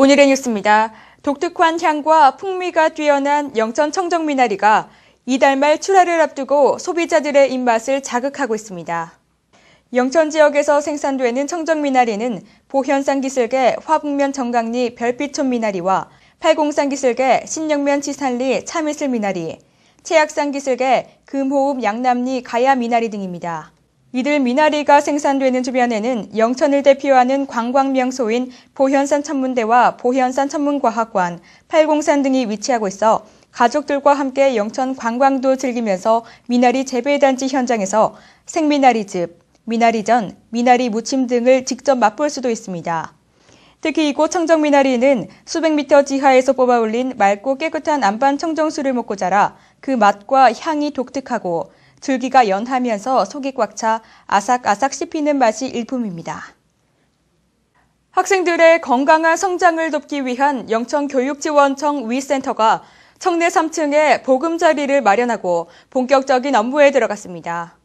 오늘의 뉴스입니다. 독특한 향과 풍미가 뛰어난 영천 청정 미나리가 이달 말 출하를 앞두고 소비자들의 입맛을 자극하고 있습니다. 영천 지역에서 생산되는 청정 미나리는 보현산 기슭의 화북면 정강리 별빛촌 미나리와 팔공산 기슭의 신영면 지산리 참이슬 미나리, 채약산 기슭의 금호읍 양남리 가야 미나리 등입니다. 이들 미나리가 생산되는 주변에는 영천을 대표하는 관광 명소인 보현산 천문대와 보현산 천문과학관, 팔공산 등이 위치하고 있어 가족들과 함께 영천 관광도 즐기면서 미나리 재배단지 현장에서 생미나리즙, 미나리전, 미나리 무침 등을 직접 맛볼 수도 있습니다. 특히 이곳 청정미나리는 수백 미터 지하에서 뽑아 올린 맑고 깨끗한 안반 청정수를 먹고 자라 그 맛과 향이 독특하고 줄기가 연하면서 속이 꽉 차 아삭아삭 씹히는 맛이 일품입니다. 학생들의 건강한 성장을 돕기 위한 영천교육지원청 위센터가 청내 3층에 보금자리를 마련하고 본격적인 업무에 들어갔습니다.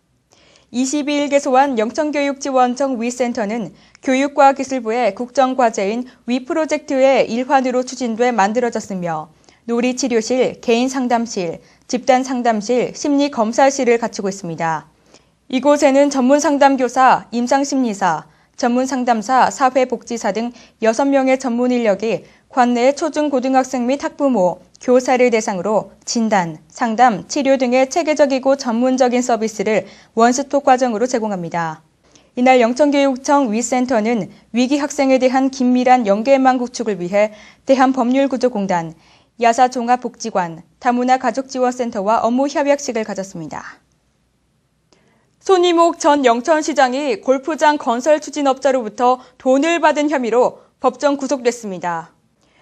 22일 개소한 영천교육지원청 위센터는 교육과기술부의 국정과제인 위 프로젝트의 일환으로 추진돼 만들어졌으며 놀이치료실, 개인상담실, 집단상담실, 심리검사실을 갖추고 있습니다. 이곳에는 전문상담교사, 임상심리사, 전문상담사, 사회복지사 등 6명의 전문 인력이 관내 초중 고등학생 및 학부모, 교사를 대상으로 진단, 상담, 치료 등의 체계적이고 전문적인 서비스를 원스톱 과정으로 제공합니다. 이날 영천교육청 위센터는 위기 학생에 대한 긴밀한 연계망 구축을 위해 대한법률구조공단, 야사 종합복지관, 다문화 가족지원센터와 업무 협약식을 가졌습니다. 손이목 전 영천시장이 골프장 건설 추진업자로부터 돈을 받은 혐의로 법정 구속됐습니다.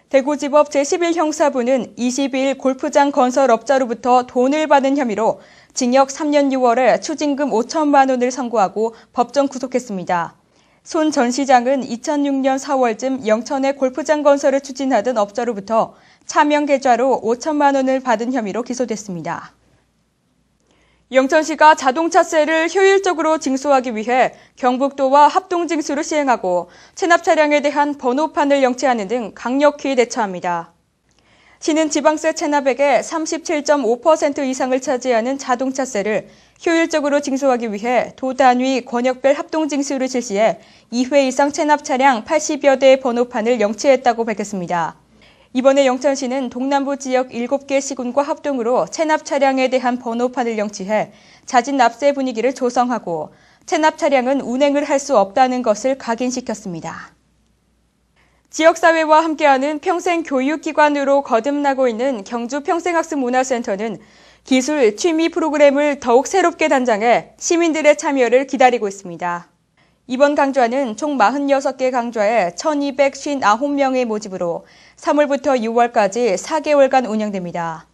대구지법 제11형사부는 22일 골프장 건설업자로부터 돈을 받은 혐의로 징역 3년 6월에 추징금 5천만 원을 선고하고 법정 구속했습니다. 손 전 시장은 2006년 4월쯤 영천의 골프장 건설을 추진하던 업자로부터 차명 계좌로 5천만 원을 받은 혐의로 기소됐습니다. 영천시가 자동차세를 효율적으로 징수하기 위해 경북도와 합동징수를 시행하고 체납 차량에 대한 번호판을 영치하는 등 강력히 대처합니다. 시는 지방세 체납액의 37.5% 이상을 차지하는 자동차세를 효율적으로 징수하기 위해 도 단위 권역별 합동징수를 실시해 2회 이상 체납 차량 80여 대의 번호판을 영치했다고 밝혔습니다. 이번에 영천시는 동남부 지역 7개 시군과 합동으로 체납 차량에 대한 번호판을 영치해 자진 납세 분위기를 조성하고 체납 차량은 운행을 할 수 없다는 것을 각인시켰습니다. 지역사회와 함께하는 평생교육기관으로 거듭나고 있는 경주 평생학습문화센터는 기술, 취미 프로그램을 더욱 새롭게 단장해 시민들의 참여를 기다리고 있습니다. 이번 강좌는 총 46개 강좌에 1259명의 모집으로 3월부터 6월까지 4개월간 운영됩니다.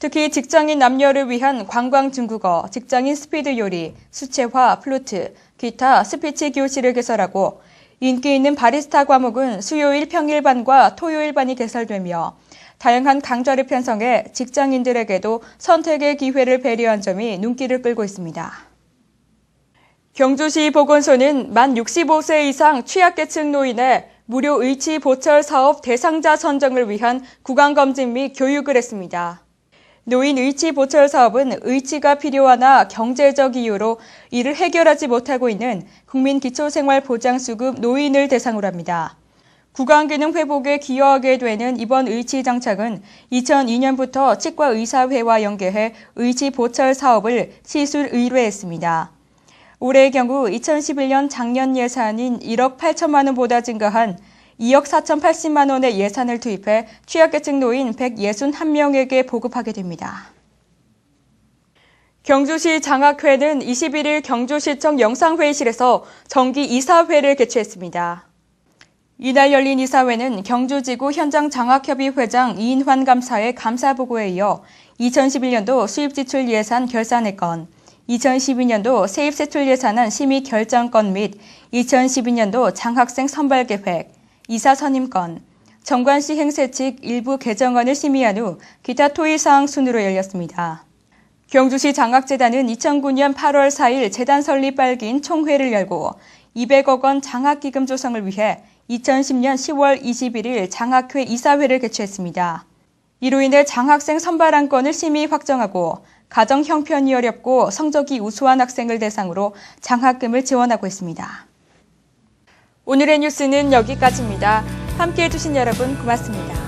특히 직장인 남녀를 위한 관광 중국어, 직장인 스피드 요리, 수채화, 플루트, 기타, 스피치 교실을 개설하고 인기 있는 바리스타 과목은 수요일 평일반과 토요일반이 개설되며 다양한 강좌를 편성해 직장인들에게도 선택의 기회를 배려한 점이 눈길을 끌고 있습니다. 경주시 보건소는 만 65세 이상 취약계층 노인의 무료 의치 보철 사업 대상자 선정을 위한 구강검진 및 교육을 했습니다. 노인 의치 보철 사업은 의치가 필요하나 경제적 이유로 이를 해결하지 못하고 있는 국민기초생활보장수급 노인을 대상으로 합니다. 구강기능 회복에 기여하게 되는 이번 의치 장착은 2002년부터 치과의사회와 연계해 의치 보철 사업을 시술 의뢰했습니다. 올해의 경우 2011년 작년 예산인 1억 8천만 원보다 증가한 2억 4천80만 원의 예산을 투입해 취약계층 노인 161명에게 보급하게 됩니다. 경주시 장학회는 21일 경주시청 영상회의실에서 정기 이사회를 개최했습니다. 이날 열린 이사회는 경주지구 현장 장학협의 회장 이인환 감사의 감사보고에 이어 2011년도 수입지출 예산 결산의 건, 2012년도 세입세출 예산안 심의 결정권 및 2012년도 장학생 선발 계획, 이사 선임권, 정관시 행세 측 일부 개정안을 심의한 후 기타 토의 사항 순으로 열렸습니다. 경주시 장학재단은 2009년 8월 4일 재단 설립 발기인 총회를 열고 200억 원 장학기금 조성을 위해 2010년 10월 21일 장학회 이사회를 개최했습니다. 이로 인해 장학생 선발안건을 심의 확정하고 가정 형편이 어렵고 성적이 우수한 학생을 대상으로 장학금을 지원하고 있습니다. 오늘의 뉴스는 여기까지입니다. 함께 해주신 여러분 고맙습니다.